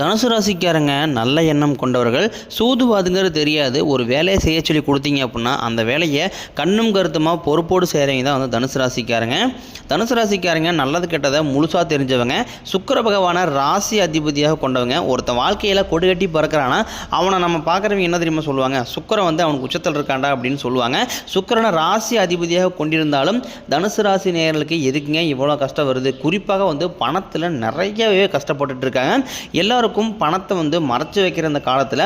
தனுசு ராசிக்காரங்க நல்ல எண்ணம் கொண்டவர்கள். சூதுவாதுங்கிறது தெரியாது. ஒரு வேலையை செய்ய சொல்லி கொடுத்தீங்க அப்படின்னா அந்த வேலையை கண்ணும் கருத்துமாக பொறுப்போடு செய்கிறவங்க தான் வந்து தனுசு ராசிக்காரங்க. தனுசு ராசிக்காரங்க நல்லது கெட்டதை முழுசாக தெரிஞ்சவங்க. சுக்கிர பகவானை ராசி அதிபதியாக கொண்டவங்க. ஒருத்தன் வாழ்க்கையில் கொடு கட்டி பறக்கிறானா அவனை நம்ம பார்க்குறவங்க என்ன தெரியுமா சொல்லுவாங்க? சுக்கிரன் வந்து அவனுக்கு உச்சத்தில் இருக்காண்டா அப்படின்னு சொல்லுவாங்க. சுக்கிரனை ராசி அதிபதியாக கொண்டிருந்தாலும் தனுசு ராசி நேர்களுக்கு எதுக்குங்க இவ்வளோ கஷ்டம் வருது? குறிப்பாக வந்து பணத்தில் நிறையவே கஷ்டப்பட்டுட்டு இருக்காங்க. எல்லாருக்கும் பணத்தை வந்து மறைச்சி வைக்கிற இந்த காலத்தில்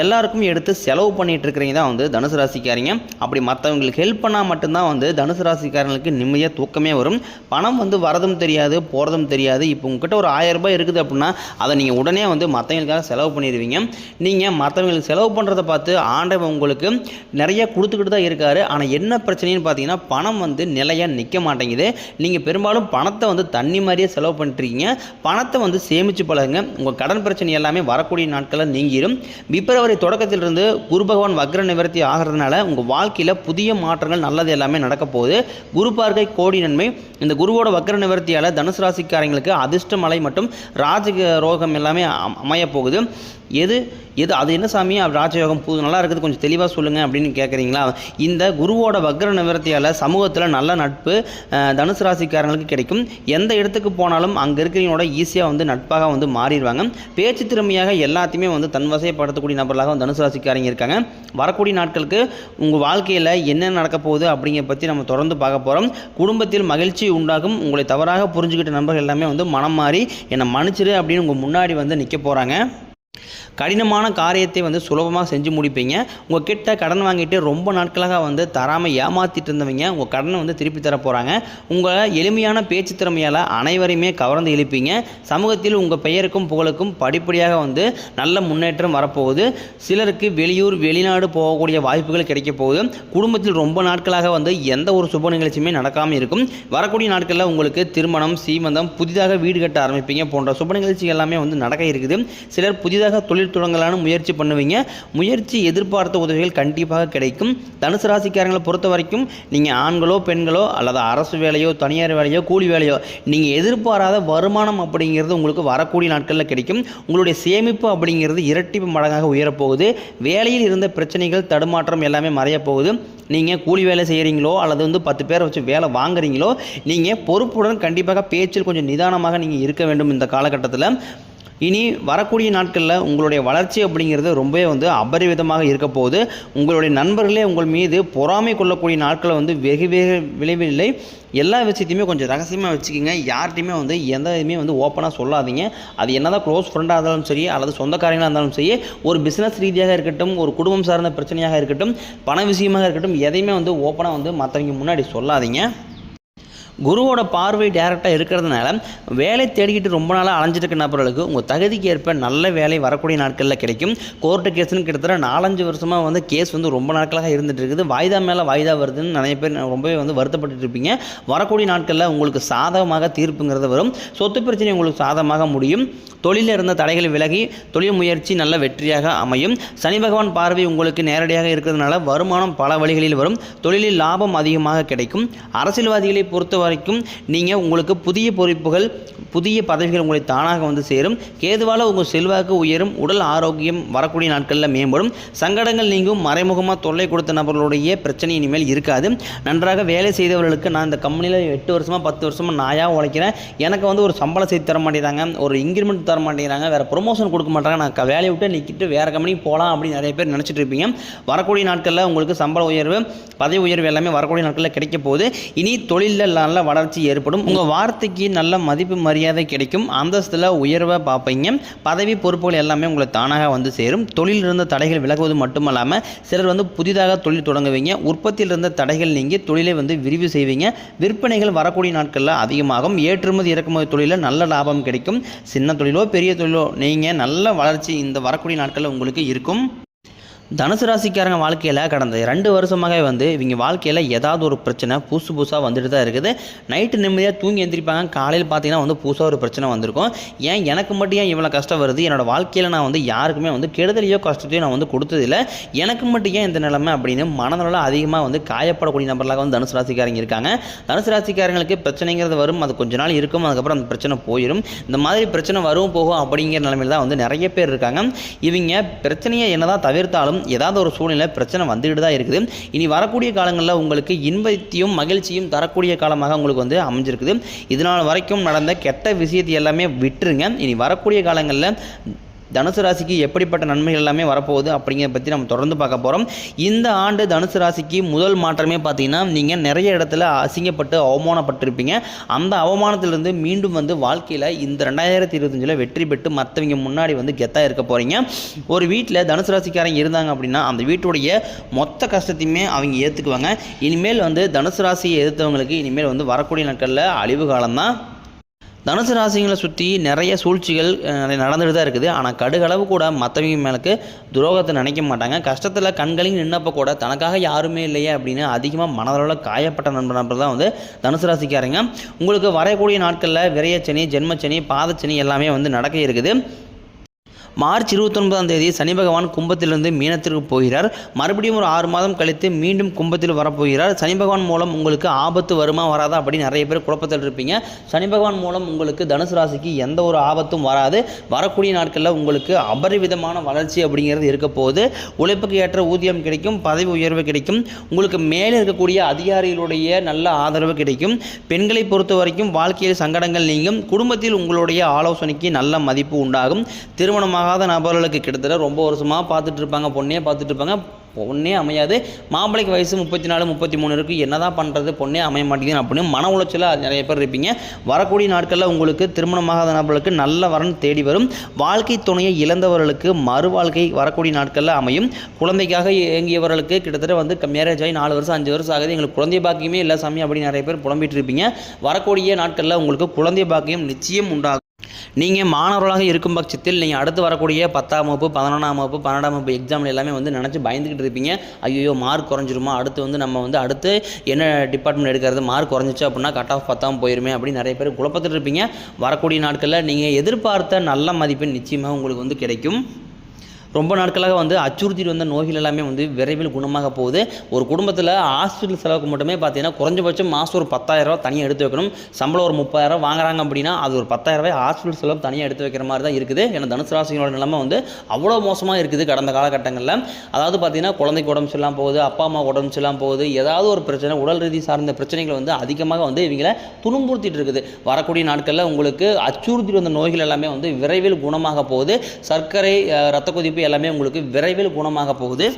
எல்லாருக்கும் எடுத்து செலவு பண்ணிட்டு இருக்கிறீங்க தான் வந்து தனுசு ராசிக்காரங்க. அப்படி மற்றவங்களுக்கு ஹெல்ப் பண்ணால் மட்டும்தான் வந்து தனுசு ராசிக்காரங்களுக்கு நிம்மதியாக தூக்கமே வரும். பணம் வந்து வரதும் தெரியாது போகிறதும் தெரியாது. இப்போ உங்ககிட்ட ஒரு ஆயிரம் ரூபாய் இருக்குது அப்படின்னா அதை நீங்கள் உடனே வந்து மற்றவங்களுக்காக செலவு பண்ணிடுவீங்க. நீங்கள் மற்றவங்களுக்கு செலவு பண்ணுறத பார்த்து ஆண்டவன் உங்களுக்கு நிறைய கொடுத்துக்கிட்டு தான் இருக்காரு. ஆனால் என்ன பிரச்சனைன்னு பார்த்தீங்கன்னா பணம் வந்து நிலையாக நிற்க மாட்டேங்குது. நீங்கள் பெரும்பாலும் பணத்தை வந்து தண்ணி மாதிரியே செலவு பண்ணிட்டுருக்கீங்க பணத்தை வந்து சேமித்து பழகுங்க. உங்கள் கடன் பிரச்சனை எல்லாமே வரக்கூடிய நாட்களில் நீங்கிடும் பிப்ரவரி தொடக்கத்திலிருந்து குரு பகவான் வக்ர நிவர்த்தி ஆகிறதுனால உங்கள் வாழ்க்கையில் புதிய மாற்றங்கள் நல்லது எல்லாமே நடக்க போகுது. குரு பார்க்கை கோடி நன்மை. இந்த குருவோட வக்ர நிவர்த்தியால் தனுசு ராசிக்காரங்களுக்கு அதிர்ஷ்ட மலை மற்றும் ராஜ ரோகம் எல்லாமே அம்- அமையப் போகுது. எது? எது அது என்ன சாமி? ராஜயோகம் புது நல்லா இருக்குது கொஞ்சம் தெளிவாக சொல்லுங்கள் அப்படின்னு கேட்குறீங்களா இந்த குருவோட வக்ர நிவர்த்தியால் சமூகத்தில் நல்ல நட்பு தனுசு ராசிக்காரங்களுக்கு கிடைக்கும். எந்த இடத்துக்கு போனாலும் அங்கே இருக்கிறவங்களோட ஈஸியாக வந்து நட்பாக வந்து மாறிடுவாங்க. பேச்சு திறமையாக எல்லாத்தையுமே வந்து தன்வசைப்படுத்தக்கூடிய நபர்களாக வந்து தனுசு ராசிக்காரங்க இருக்காங்க. வரக்கூடிய நாட்களுக்கு உங்கள் வாழ்க்கையில் என்ன நடக்க போகுது அப்படிங்கிற பற்றி நம்ம தொடர்ந்து பார்க்க போகிறோம் குடும்பத்தில் மகிழ்ச்சி உண்டாகும். உங்களை தவறாக புரிஞ்சுக்கிட்ட நண்பர்கள் எல்லாமே வந்து மனம் மாறி என்னை மன்னிச்சிரு அப்படின்னு உங்கள் முன்னாடி வந்து நிற்க போகிறாங்க கடினமான காரியத்தை வந்து சுலபமாக செஞ்சு முடிப்பீங்க. உங்கள் கிட்ட கடன் வாங்கிட்டு ரொம்ப நாட்களாக வந்து தராமல் ஏமாத்திட்டு இருந்தவங்க உங்கள் கடனை வந்து திருப்பி தர போகிறாங்க உங்களை எளிமையான பேச்சு திறமையால் அனைவரையுமே கவர்ந்து இழுப்பீங்க. சமூகத்தில் உங்கள் பெயருக்கும் புகழுக்கும் படிப்படியாக வந்து நல்ல முன்னேற்றம் வரப்போகுது. சிலருக்கு வெளியூர் வெளிநாடு போகக்கூடிய வாய்ப்புகள் கிடைக்க போகுது. குடும்பத்தில் ரொம்ப நாட்களாக வந்து எந்த ஒரு சுப நிகழ்ச்சியுமே நடக்காமல் இருக்கும். வரக்கூடிய நாட்களில் உங்களுக்கு திருமணம் சீமந்தம் புதிதாக வீடு கட்ட ஆரம்பிப்பீங்க போன்ற சுப நிகழ்ச்சி எல்லாமே வந்து நடக்க இருக்குது. சிலர் புதிதாக தொழில் தொடங்கலான முயற்சி பண்ணுவீங்க. முயற்சி எதிர்பார்த்த உதவிகள் கண்டிப்பாக கிடைக்கும். தனுசு ராசிக்காரங்களை பொறுத்த வரைக்கும் நீங்கள் ஆண்களோ பெண்களோ அல்லது அரசு வேலையோ தனியார் வேலையோ கூலி வேலையோ நீங்கள் எதிர்பாராத வருமானம் அப்படிங்கிறது உங்களுக்கு வரக்கூடிய நாட்களில் கிடைக்கும். உங்களுடைய சேமிப்பு அப்படிங்கிறது இரட்டிப்பு மடங்காக உயரப்போகுது. வேலையில் இருந்த பிரச்சனைகள் தடுமாற்றம் எல்லாமே மறையப்போகுது. நீங்கள் கூலி வேலை செய்கிறீங்களோ அல்லது வந்து பத்து பேரை வச்சு வேலை வாங்குறீங்களோ நீங்கள் பொறுப்புடன் கண்டிப்பாக பேச்சில் கொஞ்சம் நிதானமாக நீங்கள் இருக்க வேண்டும் இந்த காலகட்டத்தில். இனி வரக்கூடிய நாட்களில் உங்களுடைய வளர்ச்சி அப்படிங்கிறது ரொம்பவே வந்து அபரிவிதமாக இருக்க போகுது. உங்களுடைய நண்பர்களே உங்கள் மீது பொறாமை கொள்ளக்கூடிய நாட்களை வந்து வெகு வெகு விளைவில்லை எல்லா விஷயத்தையுமே கொஞ்சம் ரகசியமாக வச்சுக்கோங்க. யார்கிட்டையுமே வந்து எந்த இதுவுமே வந்து ஓப்பனாக சொல்லாதீங்க. அது என்னதான் க்ளோஸ் ஃப்ரெண்டாக இருந்தாலும் சரி அல்லது சொந்தக்காரங்களாக இருந்தாலும் சரி ஒரு பிஸ்னஸ் ரீதியாக இருக்கட்டும் ஒரு குடும்பம் சார்ந்த பிரச்சனையாக இருக்கட்டும் பண விஷயமாக இருக்கட்டும் எதையுமே வந்து ஓப்பனாக வந்து மற்றவங்க முன்னாடி சொல்லாதீங்க. குருவோட பார்வை டேரெக்டாக இருக்கிறதுனால வேலை தேடிக்கிட்டு ரொம்ப நாளாக அலைஞ்சிருக்க நபர்களுக்கு உங்கள் தகுதிக்கு ஏற்ப நல்ல வேலை வரக்கூடிய நாட்களில் கிடைக்கும். கோர்ட்டு கேஸ்னு கிட்டத்தட்ட நாலஞ்சு வருஷமாக வந்து கேஸ் வந்து ரொம்ப நாட்களாக இருந்துட்டு இருக்குது. வாய்தா மேலே வாய்தா வருதுன்னு நிறைய பேர் ரொம்பவே வந்து வருத்தப்பட்டு இருப்பீங்க. வரக்கூடிய நாட்களில் உங்களுக்கு சாதகமாக தீர்ப்புங்கிறது வரும். சொத்து பிரச்சனை உங்களுக்கு சாதகமாக முடியும். தொழிலில் இருந்த தடைகள் விலகி தொழில் முயற்சி நல்ல வெற்றியாக அமையும். சனி பகவான் பார்வை உங்களுக்கு நேரடியாக இருக்கிறதுனால வருமானம் பல வழிகளில் வரும். தொழிலில் லாபம் அதிகமாக கிடைக்கும். அரசியல்வாதிகளை பொறுத்த வரைக்கும் நீங்கள் உங்களுக்கு புதிய பொறுப்புகள் புதிய பதவிகள் உங்களை தானாக வந்து சேரும். கேதுவால் உங்கள் செல்வாக்கு உயரும் உடல் ஆரோக்கியம் வரக்கூடிய நாட்களில் மேம்படும். சங்கடங்கள் நீங்கும் மறைமுகமாக தொல்லை கொடுத்த நபர்களுடைய பிரச்சனை இனிமேல் இருக்காது. நன்றாக வேலை செய்தவர்களுக்கு நான் இந்த கம்பெனியில் எட்டு வருஷமாக பத்து வருஷமாக நாயாக உழைக்கிறேன். எனக்கு வந்து ஒரு சம்பளம் செய்து தர மாட்டேங்கிறாங்க ஒரு இன்க்ரிமெண்ட் தர மாட்டேங்கிறாங்க வேறு ப்ரொமோஷன் கொடுக்க மாட்டாங்க நான் வேலையை விட்டு நிற்கிட்டு வேறு கம்பெனிக்கு போகலாம் அப்படின்னு நிறைய பேர் நினச்சிட்டு இருப்பீங்க. வரக்கூடிய நாட்களில் உங்களுக்கு சம்பள உயர்வு பதவி உயர்வு எல்லாமே வரக்கூடிய நாட்களில் கிடைக்க போகுது. இனி தொழிலில் நல்ல வளர்ச்சி ஏற்படும். உங்கள் வார்த்தைக்கு நல்ல மதிப்பு மரியாதை கிடைக்கும். அந்தஸ்தில் உயர்வை பார்ப்பீங்க. பதவி பொறுப்புகள் எல்லாமே உங்களுக்கு தானாக வந்து சேரும். தொழில் இருந்த தடைகள் விலகுவது மட்டுமல்லாமல் சிலர் வந்து புதிதாக தொழில் தொடங்குவீங்க. உற்பத்தியில் இருந்த தடைகள் நீங்கி தொழிலை வந்து விரிவு செய்வீங்க. விற்பனைகள் வரக்கூடிய நாட்களில் அதிகமாகும். ஏற்றுமதி இறக்குமதி தொழிலில் நல்ல லாபம் கிடைக்கும். சின்ன தொழிலோ பெரிய தொழிலோ நீங்கள் நல்ல வளர்ச்சி இந்த வரக்கூடிய நாட்களில் உங்களுக்கு இருக்கும். தனுசு ராசிக்காரங்க வாழ்க்கையில் கடந்த ரெண்டு வருஷமாகவே வந்து இவங்க வாழ்க்கையில் ஏதாவது ஒரு பிரச்சனை புதுசு புதுசாக வந்துட்டு தான் இருக்குது. நைட்டு நிம்மதியாக தூங்கி எந்திரிப்பாங்க. காலையில் பார்த்தீங்கன்னா வந்து புதுசாக ஒரு பிரச்சனை வந்திருக்கும். ஏன் எனக்கு மட்டும் ஏன் இவ்வளோ கஷ்டம் வருது? என்னோடய வாழ்க்கையில் நான் வந்து யாருக்குமே வந்து கெடுதலையோ கஷ்டத்தையோ நான் வந்து கொடுத்ததில்லை. எனக்கு மட்டும் ஏன் இந்த நிலைமை அப்படின்னு மனநலம் அதிகமாக வந்து காயப்படக்கூடிய நபர்களாக வந்து தனுசு ராசிக்காரங்க இருக்காங்க. தனுசு ராசிக்காரங்களுக்கு பிரச்சனைங்கிறது வரும். அது கொஞ்ச நாள் இருக்கும். அதுக்கப்புறம் அந்த பிரச்சனை போயிடும் இந்த மாதிரி பிரச்சனை வரும் போகும் அப்படிங்கிற நிலைமையில் தான் வந்து நிறைய பேர் இருக்காங்க. இவங்க பிரச்சனையை என்னதான் தவிர்த்தாலும் ஏதாவது ஒரு சூழ்நிலை பிரச்சனை வந்துகிட்டு தான் இருக்குது. இனி வரக்கூடிய காலங்களில் உங்களுக்கு இன்பத்தையும் மகிழ்ச்சியும் தரக்கூடிய காலமாக உங்களுக்கு வந்து அமைஞ்சிருக்குது. இதனால் வரைக்கும் நடந்த கெட்ட விஷயத்தை எல்லாமே விட்டுருங்க. இனி வரக்கூடிய காலங்களில் தனுசு ராசிக்கு எப்படிப்பட்ட நன்மைகள் எல்லாமே வரப்போகுது அப்படிங்கிறத பற்றி நம்ம தொடர்ந்து பார்க்க போகிறோம் இந்த ஆண்டு தனுசு ராசிக்கு முதல் மாற்றமே பார்த்தீங்கன்னா நீங்கள் நிறைய இடத்துல அசிங்கப்பட்டு அவமானப்பட்டிருப்பீங்க. அந்த அவமானத்திலிருந்து மீண்டும் வந்து வாழ்க்கையில் இந்த ரெண்டாயிரத்தி இருபத்தஞ்சில் வெற்றி பெற்று மற்றவங்க முன்னாடி வந்து கெத்தாக இருக்க போகிறீங்க ஒரு வீட்டில் தனுசு ராசிக்காரங்க இருந்தாங்க அப்படின்னா அந்த வீட்டுடைய மொத்த கஷ்டத்தையுமே அவங்க ஏற்றுக்குவாங்க இனிமேல் வந்து தனுசு ராசியை எதிர்த்தவங்களுக்கு இனிமேல் வந்து வரக்கூடிய நாட்களில் அழிவு காலம்தான். தனுசு ராசிகளை சுற்றி நிறைய சூழ்ச்சிகள் நடந்துட்டு தான் இருக்குது. ஆனால் கடுகளவு கூட மற்றவங்க மேலுக்கு துரோகத்தை நினைக்க மாட்டாங்க. கஷ்டத்தில் கண்களையும் நின்னப்போ கூட தனக்காக யாருமே இல்லையே அப்படின்னு அதிகமாக மனதளவில் காயப்பட்ட நண்பர் நண்பர் தான் வந்து தனுசு ராசிக்காரங்க. உங்களுக்கு வரக்கூடிய நாட்களில் விரையச்சனி ஜென்மச்சனி பாதச்சனி எல்லாமே வந்து நடக்க இருக்குது. மார்ச் இருபத்தொன்பதாம் தேதி சனி பகவான் கும்பத்திலிருந்து மீனத்திற்கு போகிறார். மறுபடியும் ஒரு ஆறு மாதம் கழித்து மீண்டும் கும்பத்தில் வரப்போகிறார். சனி பகவான் மூலம் உங்களுக்கு ஆபத்து வருமா வராதா அப்படின்னு நிறைய பேர் குழப்பத்தில் இருப்பீங்க. சனி பகவான் மூலம் உங்களுக்கு தனுசு ராசிக்கு எந்த ஒரு ஆபத்தும் வராது. வரக்கூடிய நாட்களில் உங்களுக்கு அபரிவிதமான வளர்ச்சி அப்படிங்கிறது இருக்க போகுது. உழைப்புக்கு ஏற்ற ஊதியம் கிடைக்கும் பதவி உயர்வு கிடைக்கும். உங்களுக்கு மேலே இருக்கக்கூடிய அதிகாரிகளுடைய நல்ல ஆதரவு கிடைக்கும். பெண்களை பொறுத்த வரைக்கும் வாழ்க்கையில் சங்கடங்கள் நீங்கும். குடும்பத்தில் உங்களுடைய ஆலோசனைக்கு நல்ல மதிப்பு உண்டாகும். திருமணமாக திருமணமாகாத நபர்களுக்கு கிட்டத்தட்ட ரொம்ப வருஷமாக பார்த்துட்டு இருப்பாங்க பொண்ணே பார்த்துட்டு இருப்பாங்க. பொண்ணே அமையாது. மாப்பிளைக்கு வயசு முப்பத்தி நாலு முப்பத்தி மூணு இருக்குது என்னதான் பண்ணுறது பொண்ணே அமைய மாட்டேங்குது அப்படின்னு மன உளைச்சல நிறைய பேர் இருப்பீங்க. வரக்கூடிய நாட்களில் உங்களுக்கு திருமணமாகாத நபர்களுக்கு நல்ல வரன் தேடி வரும். வாழ்க்கை துணையை இழந்தவர்களுக்கு மறு வாழ்க்கை வரக்கூடிய நாட்களில் அமையும். குழந்தைக்காக இயங்கியவர்களுக்கு கிட்டத்தட்ட வந்து மேரேஜ் ஆகி நாலு வருஷம் அஞ்சு வருஷம் ஆகுது. எங்களுக்கு குழந்தை பாக்கியமே இல்லை சாமி அப்படின்னு நிறைய பேர் புலம்பிட்டு இருப்பீங்க. வரக்கூடிய நாட்களில் உங்களுக்கு குழந்தை பாக்கியம் நிச்சயம் உண்டாகும். நீங்கள் மாணவர்களாக இருக்கும் பட்சத்தில் நீங்கள் அடுத்து வரக்கூடிய பத்தாம் வகுப்பு பதினொன்றாம் வகுப்பு பன்னெண்டாம் வகுப்பு எக்ஸாமில் எல்லாமே வந்து நினச்சி பயந்துக்கிட்டு இருப்பீங்க. ஐயோ மார்க் குறைஞ்சிருமா? அடுத்து வந்து நம்ம வந்து அடுத்து என்ன டிபார்ட்மெண்ட் எடுக்கிறது? மார்க் குறைஞ்சிச்சு அப்படின்னா கட் ஆஃப் பத்தாம் போயிருமே அப்படின்னு நிறைய பேர் குழப்பத்தில் இருப்பீங்க வரக்கூடிய நாட்களில் நீங்கள் எதிர்பார்த்த நல்ல மதிப்பெண் நிச்சயமாக உங்களுக்கு வந்து கிடைக்கும். ரொம்ப நாட்களாக வந்து அச்சுறுத்திட்டு வந்த நோய்கள் எல்லாமே வந்து விரைவில் குணமாக போகுது. ஒரு குடும்பத்தில் ஹாஸ்பிட்டல் செலவுக்கு மட்டுமே பார்த்தீங்கன்னா குறைஞ்சபட்சம் மாதம் ஒரு பத்தாயிரரூவா தனியாக எடுத்து வைக்கணும். சம்பளம் ஒரு முப்பதாயிரம் வாங்குறாங்க அப்படின்னா அது ஒரு பத்தாயிரரூபாய் ஹாஸ்பிட்டல் செலவு தனியாக எடுத்து வைக்கிற மாதிரி தான் இருக்குது. ஏன்னா தனுசு ராசிகளோட நிலைமை வந்து அவ்வளோ மோசமாக இருக்குது கடந்த காலகட்டங்களில். அதாவது பார்த்தீங்கன்னா குழந்தைக்கு உடம்பு சரியில்லாம போகுது அப்பா அம்மா உடம்பு சரியில்லாம போகுது ஏதாவது ஒரு பிரச்சனை உடல் ரீதி சார்ந்த பிரச்சனைகள் வந்து அதிகமாக வந்து இவங்களை துன்புறுத்திட்டு இருக்குது. வரக்கூடிய நாட்களில் உங்களுக்கு அச்சுறுத்திட்டு வந்த நோய்கள் எல்லாமே வந்து விரைவில் குணமாக போகுது. சர்க்கரை ரத்த கொதிப்பு எல்லாமே உங்களுக்கு விரைவில் குணமாக போகுது.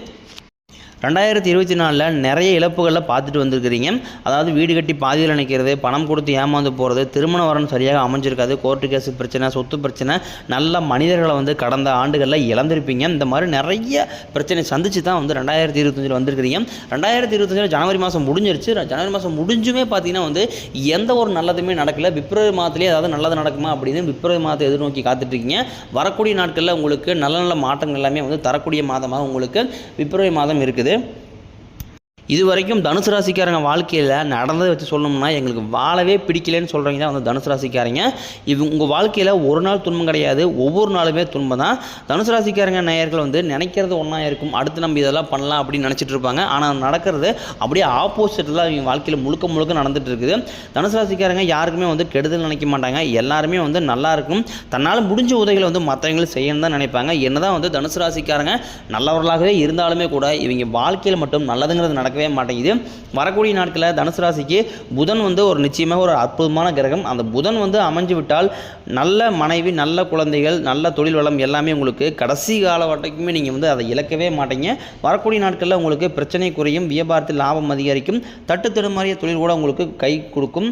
ரெண்டாயிரத்தி இருபத்தி நாலில் நிறைய இழப்புகளில் பார்த்துட்டு வந்திருக்கிறீங்க. அதாவது வீடு கட்டி பாதியில் நினைக்கிறது பணம் கொடுத்து ஏமாந்து போகிறது திருமண வரன் சரியாக அமைஞ்சிருக்காது கோர்ட்டு கேஸ் பிரச்சனை சொத்து பிரச்சனை நல்ல மனிதர்களை வந்து கடந்த ஆண்டுகளில் இழந்திருப்பீங்க. இந்த மாதிரி நிறைய பிரச்சனை சந்திச்சு தான் வந்து ரெண்டாயிரத்தி இருபத்தஞ்சில் வந்திருக்கிறீங்க. ரெண்டாயிரத்தி இருபத்தஞ்சில் ஜனவரி மாதம் முடிஞ்சிருச்சு. ஜனவரி மாதம் முடிஞ்சுமே பார்த்தீங்கன்னா வந்து எந்த ஒரு நல்லதுமே நடக்கல. பிப்ரவரி மாதத்துலேயே ஏதாவது நல்லது நடக்குமா அப்படின்னு பிப்ரவரி மாதத்தை எதிர்நோக்கி காத்துட்ருக்கீங்க. வரக்கூடிய நாட்களில் உங்களுக்கு நல்ல நல்ல மாற்றங்கள் எல்லாமே வந்து தரக்கூடிய மாதமாக உங்களுக்கு பிப்ரவரி மாதம் இருக்குது. hadi. இது வரைக்கும் தனுசு ராசிக்காரங்க வாழ்க்கையில் நடந்ததை வச்சு சொல்லணும்னா எங்களுக்கு வாழவே பிடிக்கலன்னு சொல்கிறீங்க தான் வந்து தனுசு ராசிக்காரங்க. இவ் உங்கள் வாழ்க்கையில் ஒரு நாள் துன்பம் கிடையாது. ஒவ்வொரு நாளுமே துன்பம் தான். தனுசு ராசிக்காரங்க நேயர்கள் வந்து நினைக்கிறது ஒன்றா இருக்கும். அடுத்து நம்ம இதெல்லாம் பண்ணலாம் அப்படின்னு நினச்சிட்டு இருப்பாங்க. ஆனால் நடக்கிறது அப்படியே ஆப்போசிட்டில் அவங்க வாழ்க்கையில் முழுக்க முழுக்க நடந்துட்டு இருக்குது. தனுசு ராசிக்காரங்க யாருக்குமே வந்து கெடுதல் நினைக்க மாட்டாங்க. எல்லாருமே வந்து நல்லா இருக்கும். தன்னால் முடிஞ்ச உதவிகளை வந்து மற்றவங்களும் செய்யணும் தான் நினைப்பாங்க. என்னதான் வந்து தனுசு ராசிக்காரங்க நல்லவர்களாகவே இருந்தாலுமே கூட இவங்க வாழ்க்கையில் மட்டும் நல்லதுங்கிறது நடக்கவே மாட்டேங்குது. வரக்கூடிய நாட்களில் தனுசு ராசிக்கு புதன் வந்து ஒரு நிச்சயமாக ஒரு அற்புதமான கிரகம். அந்த புதன் வந்து அமைஞ்சு விட்டால் நல்ல மனைவி நல்ல குழந்தைகள் நல்ல தொழில் வளம் எல்லாமே உங்களுக்கு கடைசி கால வரைக்குமே நீங்கள் வந்து அதை இழக்கவே மாட்டீங்க. வரக்கூடிய நாட்களில் உங்களுக்கு பிரச்சனை குறையும் வியாபாரத்தில் லாபம் அதிகரிக்கும். தட்டு தடுமாறிய தொழில் கூட உங்களுக்கு கை கொடுக்கும்.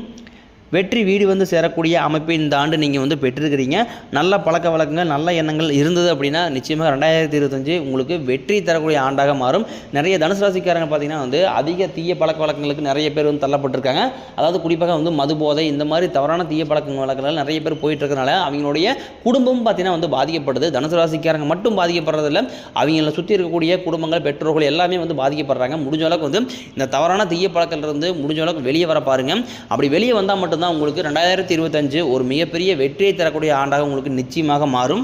வெற்றி வீடு வந்து சேரக்கூடிய அமைப்பை இந்த ஆண்டு நீங்கள் வந்து பெற்றிருக்கிறீங்க. நல்ல பழக்க வழக்கங்கள் நல்ல எண்ணங்கள் இருந்தது அப்படின்னா நிச்சயமாக ரெண்டாயிரத்தி இருபத்தஞ்சு உங்களுக்கு வெற்றி தரக்கூடிய ஆண்டாக மாறும். நிறைய தனுசு ராசிக்காரங்க பார்த்தீங்கன்னா வந்து அதிக தீய பழக்க வழக்கங்களுக்கு நிறைய பேர் வந்து தள்ளப்பட்டிருக்காங்க. அதாவது குறிப்பாக வந்து மது போதை இந்த மாதிரி தவறான தீய பழக்க வழக்கங்கள் நிறைய பேர் போயிட்டு இருக்கனால அவங்களுடைய குடும்பம் பார்த்தீங்கன்னா வந்து பாதிக்கப்படுது. தனுசு ராசிக்காரங்க மட்டும் பாதிக்கப்படுறதில்ல. அவங்கள சுற்றி இருக்கக்கூடிய குடும்பங்கள் பெற்றோர்கள் எல்லாமே வந்து பாதிக்கப்படுறாங்க. முடிஞ்ச அளவுக்கு வந்து இந்த தவறான தீய பழக்கத்திலிருந்து முடிஞ்ச அளவுக்கு வெளியே வர பாருங்கள் அப்படி வெளியே வந்தால் மட்டும் மட்டும்தான் உங்களுக்கு ரெண்டாயிரத்தி இருபத்தஞ்சு ஒரு மிகப்பெரிய வெற்றியை தரக்கூடிய ஆண்டாக உங்களுக்கு நிச்சயமாக மாறும்.